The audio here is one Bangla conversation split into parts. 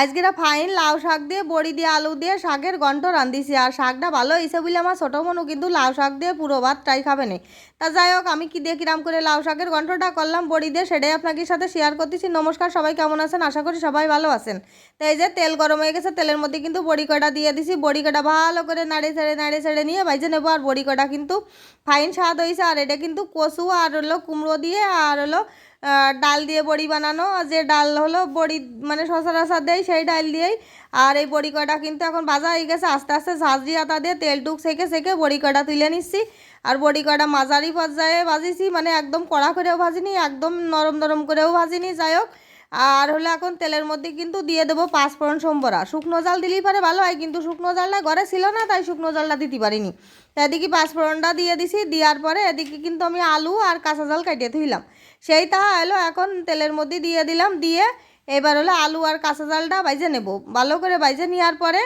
আজকেরা ফাইন, লাউ শাক দিয়ে, বড়ি দিয়ে, আলু দিয়ে, শাকের গন্ট রান্ধিছি আর শাকটা ভালো হয়েছে বলে আমার ছোটো মনু কিন্তু লাউ শাক দিয়ে পুরো ভাত ট্রাই খাবে না। তা যাই হোক, আমি কী দিয়ে কিরাম করে লাউ শাকের গন্টটা করলাম, বড়ি দিয়ে সেটাই আপনাদের সাথে শেয়ার করতেছি। নমস্কার সবাই, কেমন আছেন? আশা করি সবাই ভালো আছেন। তো এই যে তেল গরম হয়ে গেছে, তেলের মধ্যে কিন্তু বড়ি কটা দিয়ে দিছি। বড়ি কটা ভালো করে নাড়ে ছেড়ে নাড়ে ছেড়ে নিয়ে ভাইজে নেব। আর বড়ি কটা কিন্তু ফাইন স্বাদ হয়েছে আর এটা কিন্তু কচু আর হলো কুমড়ো দিয়ে, আর হলো ডাল দিয়ে বড়ি বানানো যে ডাল হলো বড়ি মানে শশা রসা দেয় সেই ডাল দিয়েই। আর এই বড়ি কটা কিন্তু এখন বাজা হয়ে গেছে, আস্তে আস্তে ঝাঁঝরি আতা দিয়ে তেলটুক সেকে সেকে বড়ি কটা তুলে নিচ্ছি। আর বড়ি কটা মাঝারি পর্যায়ে ভাজিছি মানে একদম কড়া করেও ভাজিনি, একদম নরম নরম করেও ভাজিনি, যাই হোক। আর হলো এখন তেলের মধ্যে কিন্তু দিয়ে দেবো পাঁচফোড়ন সম্বরা। শুকনো জাল দিলেই পারে ভালো হয়, কিন্তু শুকনো জালটা ঘরে ছিল না, তাই শুকনো জালটা দিতে পারিনি। এদিকে পাঁচফোড়নটা দিয়ে দিছি, দেওয়ার পরে এদিকে কিন্তু আমি আলু আর কাঁচা জাল কাটিয়ে থইলাম সেই তা এলো এখন তেলের মধ্যে দিয়ে দিলাম, দিয়ে এবার হলো আলু আর কাঁচা জালটা বাইজে নেব। ভালো করে বাইজে নেওয়ার পরে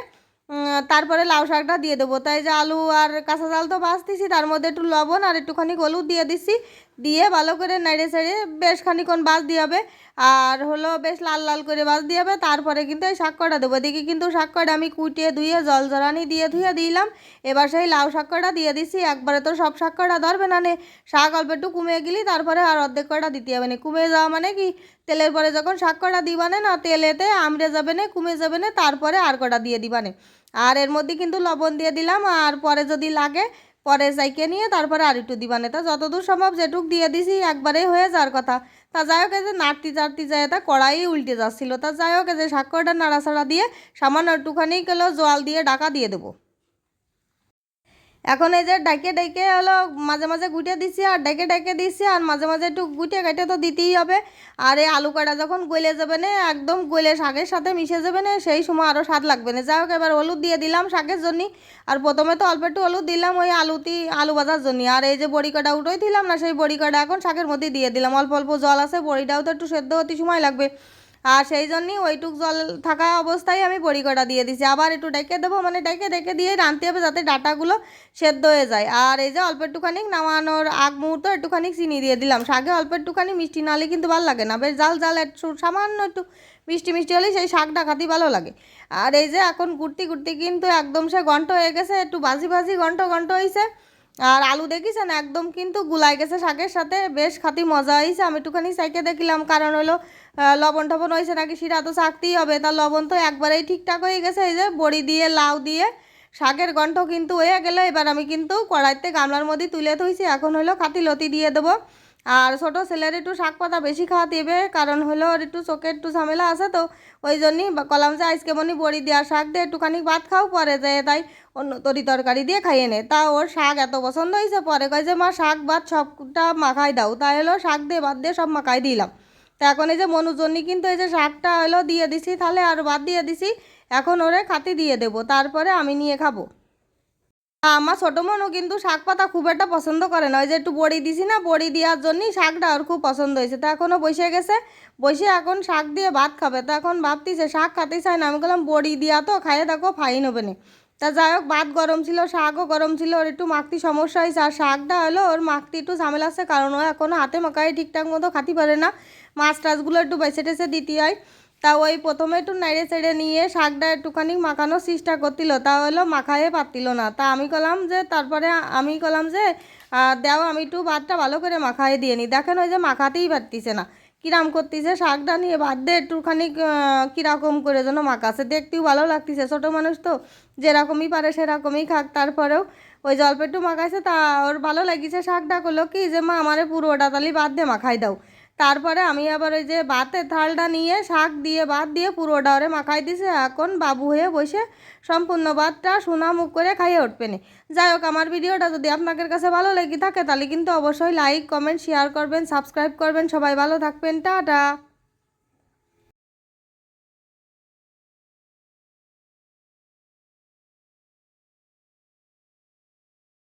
তারপরে লাউ শাকটা দিয়ে দেবো। তাই যে আলু আর কাঁচা জাল তো ভাজতেছি, তার মধ্যে একটু লবণ আর একটুখানি হলুদ দিয়ে দিছি। দিয়ে ভালো করে নেড়ে ছেড়ে বেশ খানিক্ষণ বাজ দিয়ে হবে। আর হলো বেশ লাল লাল করে বাজ দিয়ে হবে। তারপরে কিন্তু এই শাক কটা দেবো। দেখি কিন্তু শাক কটা আমি কুটিয়ে ধুয়ে, জল জরানি দিয়ে ধুয়ে দিলাম। এবার সেই লাউ শাক কটা দিয়ে দিছি। একবারে তো সব শাক কটা ধরবে না নে। শাক অল্প একটু কমে গেলি, তারপরে আর অর্ধেক কটা দিতে হবে না। কমে যাওয়া মানে কি? তেলের পরে যখন শাক কটা দিবানে না, তেলেতে আমড়ে যাবে না কমে যাবে না, তারপরে আর কটা দিয়ে দিবানে আর এর মধ্যে কিন্তু লবণ দিয়ে দিলাম। আর পরে যদি লাগে পরে যাইকে নিয়ে তারপরে আর একটু দিবানে তা যতদূর সম্ভব যেটুক দিয়ে দিছি, একবারেই হয়ে যাওয়ার কথা। তা যাই হোক যে নাড়তি চাড়তি যায় তা কড়াই উল্টে যাচ্ছিল। তা যাই হোক যে সাক্ষরটা নাড়াচাড়া দিয়ে সামান্য একটুখানি কেলো জল দিয়ে ডাকা দিয়ে দেবো। এখন এই যে ডাকে ডাকে হলো মাঝে মাঝে গুটে দিছি, আর ডাকে ডাকে দিছি, আর মাঝে মাঝে একটু গুটে কাটে তো দিতেই হবে। আর এই আলু কাটা যখন গলে যাবে না, একদম গলে শাকের সাথে মিশে যাবে না, সেই সময় আরও স্বাদ লাগবে না। যাই হোক, এবার হলুদ দিয়ে দিলাম শাকের জন্য আর প্রথমে তো অল্প একটু হলুদ দিলাম ওই আলুতি আলু ভাজার জন্য আর এই যে বড়ি কাটা উঠোই দিলাম না, সেই বড়ি কাটা এখন শাকের মধ্যে দিয়ে দিলাম। অল্প অল্প জল আছে, বড়িটাও তো একটু সেদ্ধ হতে সময় লাগবে। আর সেই জন্যই ওইটুক জল থাকা অবস্থায় আমি বড়ি কটা দিয়ে দিছি। আবার একটু ডেকে দেবো মানে ডেকে ডেকে দিয়ে রাঁধতে হবে যাতে ডাটাগুলো সেদ্ধ হয়ে যায়। আর এই যে অল্প একটুখানি নামানোর আগ মুহূর্ত একটুখানি চিনি দিয়ে দিলাম। শাকে অল্প একটুখানি মিষ্টি না হলে কিন্তু ভালো লাগে না। বেশ জাল জাল একটু সামান্য একটু মিষ্টি মিষ্টি হলে সেই শাকটা খাতে ভালো লাগে। আর এই যে এখন কুর্তি কুর্তি কিন্তু একদম সে ঘন্ট হয়ে গেছে, একটু বাজি ভাজি ঘন্ট ঘন্ট হয়েছে আর আলু দেখিছেন? একদম কিন্তু গুলাই গেছে শাকের সাথে। বেশ খাতি মজা হয়েছে আমি একটুখানি সাইকে দেখলাম। কারণ হলো লবণ টবণ হয়েছে নাকি শিরা তো চাকতেই হবে। তা লবণ তো একবারেই ঠিকঠাক হয়ে গেছে। এই যে বড়ি দিয়ে, লাউ দিয়ে শাকের গন্ঠ কিন্তু হয়ে গেলো। এবার আমি কিন্তু কড়াইতে গামলার মধ্যে তুলে থইছি এখন হলো খাতি লতি দিয়ে দেবো। আর ছোটো ছেলের একটু শাক পাতা বেশি খাওয়া দেবে, কারণ হলো ওর একটু চোখে একটু ঝামেলা আছে তো, ওই জন্যই কলাম যে আজকে মনি বড়ি দেওয়া শাক দিয়ে একটুখানি ভাত খাও, পরে যায় তাই অন্য তরি তরকারি দিয়ে খাইয়ে নে। তা ওর শাক এত পছন্দ হয়েছে পরে কয় যে, মা, শাক, ভাত সবটা মাখাই দাও। তাই হলো শাক দিয়ে, ভাত দিয়ে সব মাখাই দিলাম। তা এখন এই যে মনুর জন্য কিন্তু এই যে শাকটা হলো দিয়ে দিছি, তাহলে আর ভাত দিয়ে দিছি, এখন ওরে খাতি দিয়ে দেবো, তারপরে আমি নিয়ে খাব। আমার ছোটো মনও কিন্তু শাক পাতা খুব একটা পছন্দ করে না। ওই যে একটু বড়ি দিছি না, বড়ি দেওয়ার জন্যই শাকটা ওর খুব পছন্দ হয়েছে। তো এখনও বসে গেছে, বসে এখন শাক দিয়ে ভাত খাবে। তো এখন ভাবতিছে, শাক খাতেই চায় না। আমি বললাম, বড়ি দিয়া তো, খাইয়ে দেখো ফাইন হবে না। তা যাই হোক, ভাত গরম ছিল, শাকও গরম ছিল, ওর একটু মাখতি সমস্যা হয়েছে। আর শাকটা হলো, ওর মাখতি একটু ঝামেলা আছে, কারণ ও এখনও হাতে মাখায় ঠিকঠাক মতো খাতে পারে না। মাছ টাছগুলো একটু বেছে টেছে দিতে হয়। তা ওই প্রথমে একটু নেড়ে চেড়ে নিয়ে শাকটা একটুখানি মাখানোর চেষ্টা করছিল তা হলো মাখায়ে পারতিল না। তা আমি কলাম যে, তারপরে আমি কলাম যে দেও আমি একটু ভাতটা ভালো করে মাখায়ে দিয়ে নিই দেখেন ওই যে মাখাতেই পারতিছে না। কিরাম করতেছে শাকটা নিয়ে ভাত দিয়ে একটুখানি কীরকম করে যেন মাখাছে দেখতেও ভালো লাগতেছে। ছোটো মানুষ তো যেরকমই পারে সেরকমই খাক। তারপরেও ওই জল্প একটু মাখাইছে, তা ওর ভালো লাগিছে শাকটা করল কি যে, মা, আমারে পুরোটা তালি বাদ দিয়ে মাখাই দাও। তারপরে আমি আবার ওই যে ভাতের থালটা নিয়ে শাক দিয়ে, ভাত দিয়ে পুরো ওরে মাখাই দিছে। এখন বাবু হয়ে বসে সম্পূর্ণ ভাতটা সোনা মুখ করে খাইয়ে উঠবে না যাই হোক, আমার ভিডিওটা যদি আপনাদের কাছে ভালো লেগে থাকে, তাহলে কিন্তু অবশ্যই লাইক কমেন্ট শেয়ার করবেন সাবস্ক্রাইব করবেন। সবাই ভালো থাকবেন। টাটা!